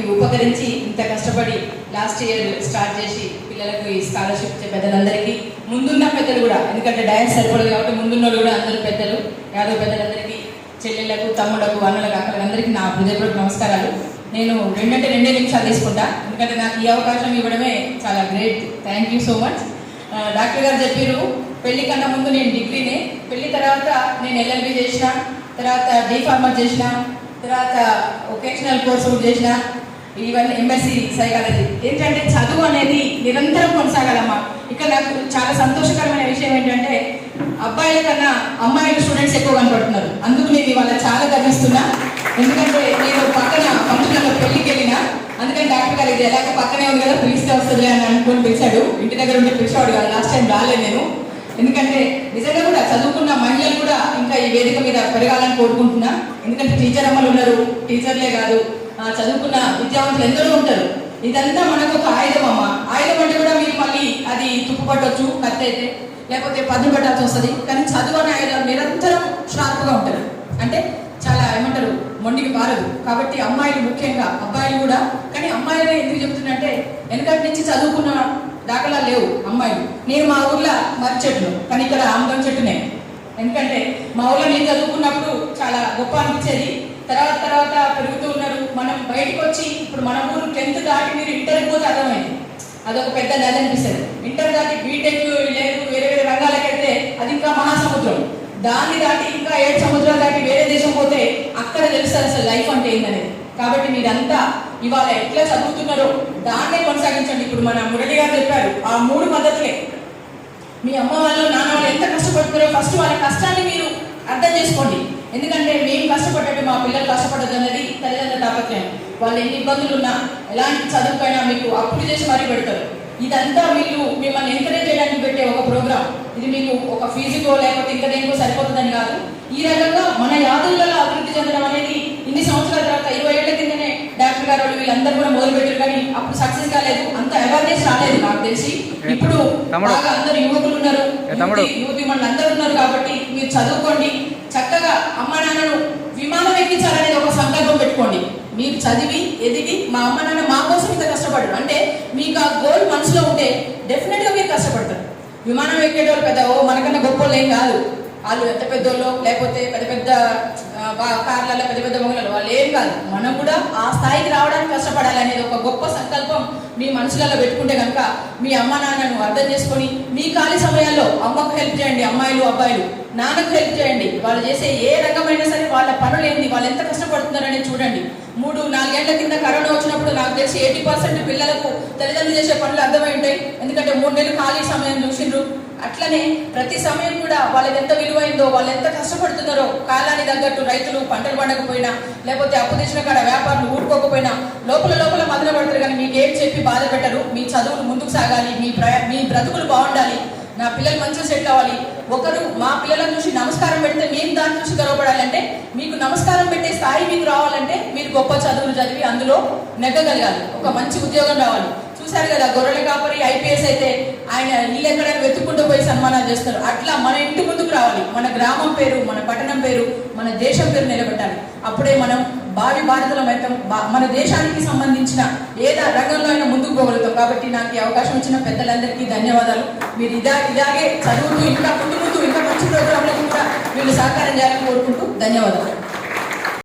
దానికి ఉపకరించి ఇంత కష్టపడి లాస్ట్ ఇయర్ స్టార్ట్ చేసి పిల్లలకు ఈ స్కాలర్షిప్ ఇచ్చే పెద్దలందరికీ ముందున్న పెద్దలు కూడా ఎందుకంటే డ్యాన్స్ సరిపడదు కాబట్టి ముందున్న కూడా అందరూ పెద్దలు యాదవ్ పెద్దలందరికీ చెల్లెళ్ళకు తమ్ముళ్ళకు అన్నలకు అక్కలకు అందరికీ నా హృదయపూర్వక నమస్కారాలు. నేను రెండంటే రెండే నిమిషాలు తీసుకుంటా ఎందుకంటే నాకు ఈ అవకాశం ఇవ్వడమే చాలా great thank you so much doctor గారు చెప్పారు పెళ్ళి కన్నా ముందు నేను డిగ్రీనే పెళ్ళి తర్వాత నేను ఎల్ఎల్బి చేసిన తర్వాత డిఫార్మర్ చేసిన తర్వాత ఒకేషనల్ కోర్స్ కూడా చేసిన ఈవెన్ ఎంఎస్సి సైకాలజీ. ఏంటంటే చదువు అనేది నిరంతరం కొనసాగాలమ్మా. ఇక్కడ నాకు చాలా సంతోషకరమైన విషయం ఏంటంటే అబ్బాయిల కన్నా అమ్మాయిలు స్టూడెంట్స్ ఎక్కువ కనపడుతున్నారు. అందుకు నేను ఇవాళ చాలా గర్విస్తున్నా. ఎందుకంటే నేను పక్కన ఫంక్షన్లో పెళ్ళికి వెళ్ళినా అందుకని డాక్టర్ గారు ఇది ఎలాగ పక్కనే ఉంది కదా పిలిస్తే వస్తుంది అని అనుకుని పిలిచాడు. ఇంటి దగ్గర ఉండి పిలిచేవాడు కాదు లాస్ట్ టైం రాలేదు నేను. ఎందుకంటే నిజంగా కూడా చదువుకున్న మహిళలు కూడా ఇంకా ఈ వేదిక మీద పెరగాలని కోరుకుంటున్నా. ఎందుకంటే టీచర్ అమ్మలు ఉన్నారు టీచర్లే కాదు చదువుకున్న విద్యావంతులు ఎందరో ఉంటారు. ఇదంతా మనకు ఒక ఆయుధం అమ్మ. ఆయుధం అంటే కూడా మీరు మళ్ళీ అది తుప్పుపట్టవచ్చు కత్తి అయితే లేకపోతే పదును పట్టాల్సి వస్తుంది. కానీ చదువు అనే ఆయుధం నిరంతరం షార్ప్గా ఉంటారు. అంటే చాలా ఏమంటారు మొండికి పారదు. కాబట్టి అమ్మాయిలు ముఖ్యంగా అబ్బాయిలు కూడా. కానీ అమ్మాయిలే ఎందుకు చెప్తున్నంటే వెనకటి నుంచి చదువుకున్న దాఖలా లేవు అమ్మాయిలు. నేను మా ఊర్లో మర్రి చెట్లు కానీ ఇక్కడ ఆంబం చెట్టునే ఎందుకంటే మా ఊళ్ళో నేను చదువుకున్నప్పుడు చాలా గొప్ప అనిపించేది. తర్వాత తర్వాత పెరుగుతూ ఉన్నారు. బయటకు వచ్చి ఇప్పుడు మన ఊరు టెన్త్ దాటి మీరు ఇంటర్కి పోతే అర్థమైంది. అదొక పెద్ద నది అనిపిస్తుంది. ఇంటర్ దాటి బీటెక్ లేదు వేరే వేరే రంగాలకు వెళ్తే అది ఇంకా మహాసముద్రం. దాన్ని దాటి ఇంకా ఏడు సముద్రాలు దాటి వేరే దేశం పోతే అక్కడ తెలుస్తుంది అసలు లైఫ్ అంటే ఏందనేది. కాబట్టి మీరంతా ఇవాళ ఎట్లా చదువుతున్నారో దాన్నే కొనసాగించండి. ఇప్పుడు మన మురళి గారు చెప్పారు ఆ మూడు పద్ధతులే. మీ అమ్మ వాళ్ళు నాన్న వాళ్ళు ఎంత కష్టపడుతున్నారో ఫస్ట్ వాళ్ళ కష్టాన్ని మీరు అర్థం చేసుకోండి. ఎందుకంటే మేము కష్టపడ్డట్టు మా పిల్లలు కష్టపడదు అన్నది తల్లిదండ్రులు వాళ్ళు ఎన్ని ఇబ్బందులు ఉన్నా ఎలాంటి చదువుకైనా మీకు అప్పులు చేసి మరీ పెడతారు. ఇదంతా వీళ్ళు మిమ్మల్ని ఎంకరేజ్ చేయడానికి పెట్టే ఒక ప్రోగ్రామ్ ఇది మీకు ఒక ఫీజుకో లేకపోతే ఇంకా దేనికో సరిపోతుందని కాదు. ఈ రకంగా మన యాదులలో అభివృద్ధి చెందడం అనేది ఇన్ని సంవత్సరాల తర్వాత ఇరవై ఏళ్ళ కిందనే డాక్టర్ గారు వాళ్ళు వీళ్ళందరూ కూడా మొదలు పెట్టారు కానీ అప్పుడు సక్సెస్ కాలేదు. అంత అవేర్నెస్ రాలేదు నాకు తెలిసి. ఇప్పుడు. బాగా అందరు యువకులు ఉన్నారు. యువతి- యువతి మన అందరూ ఉన్నారు కాబట్టి మీరు చదువుకోండి. చక్కగా అమ్మ నాన్నను విమానం ఎక్కించాలనేది ఒక సంకల్పం పెట్టుకోండి. మీరు చదివి ఎదిగి మా అమ్మ నాన్న మా కోసం ఇంత కష్టపడరు. అంటే మీకు ఆ గోల్ మనసులో ఉంటే డెఫినెట్గా మీరు కష్టపడతారు. విమానం ఎక్కేటోళ్ళు పెద్ద ఓ మనకన్నా గొప్ప ఏం కాదు. వాళ్ళు ఎంత పెద్దోళ్ళు లేకపోతే పెద్ద పెద్ద కార్లలో పెద్ద పెద్ద మొగలలో వాళ్ళు ఏం కాదు. మనం కూడా ఆ స్థాయికి రావడానికి కష్టపడాలి అనేది ఒక గొప్ప సంకల్పం మీ మనసులలో పెట్టుకుంటే కనుక మీ అమ్మ నాన్నను అర్థం చేసుకొని మీ ఖాళీ సమయాల్లో అమ్మకు హెల్ప్ చేయండి అమ్మాయిలు అబ్బాయిలు. నాన్నకు హెల్ప్ చేయండి. వాళ్ళు చేసే ఏ రకమైన సరే వాళ్ళ పనులు ఏంది వాళ్ళు ఎంత కష్టపడుతున్నారని చూడండి. మూడు నాలుగేళ్ళ కింద కరోనా వచ్చినప్పుడు నాకు తెలిసి ఎయిటీ పర్సెంట్ పిల్లలకు తల్లిదండ్రులు చేసే పనులు అర్థమై ఉంటాయి. ఎందుకంటే మూడు నెలలు ఖాళీ సమయం చూసిండ్రు. అట్లనే ప్రతి సమయం కూడా వాళ్ళకి ఎంత విలువైందో వాళ్ళు ఎంత కష్టపడుతున్నారో కాలానికి తగ్గట్టు రైతులు పంటలు పండకపోయినా లేకపోతే అప్పు తెచ్చిన కాడ వ్యాపారులు ఊరుకోకపోయినా లోపల లోపల మదన పడతారు. కానీ మీకు ఏం చెప్పి బాధ పెట్టరు. మీ చదువులు ముందుకు సాగాలి. మీ ప్ర మీ బ్రతుకులు బాగుండాలి. నా పిల్లలు మంచిగా సెటిల్ అవ్వాలి. ఒకరు మా పిల్లలను చూసి నమస్కారం పెడితే మేము దాన్ని చూసి గర్వపడాలంటే మీకు నమస్కారం పెట్టే స్థాయి మీకు రావాలంటే మీరు గొప్ప చదువులు చదివి అందులో నెగ్గగలగాలి. ఒక మంచి ఉద్యోగం రావాలి. చూశారు కదా గొర్రెల కాపరి ఐపీఎస్ అయితే ఆయన ఇల్లు ఎక్కడైనా వెతుక్కుంటూ పోయి సన్మానాలు చేస్తారు అట్లా మన ఇంటి ముందుకు రావాలి. మన గ్రామం పేరు మన పట్టణం పేరు మన దేశం పేరు నిలబెట్టాలి. అప్పుడే మనం భావి భారతలో మొత్తం బా- మన దేశానికి సంబంధించిన ఏ రంగంలో అయినా ముందుకు పోగలుగుతాం. కాబట్టి నాకు ఈ అవకాశం ఇచ్చిన పెద్దలందరికీ ధన్యవాదాలు. మీరు ఇదా ఇలాగే చదువుతూ ఇంకా ముందు ముందు ఇంకా మంచి ప్రోగ్రాంలకు కూడా వీళ్ళు సహకారం చేయాలని కోరుకుంటూ ధన్యవాదాలు.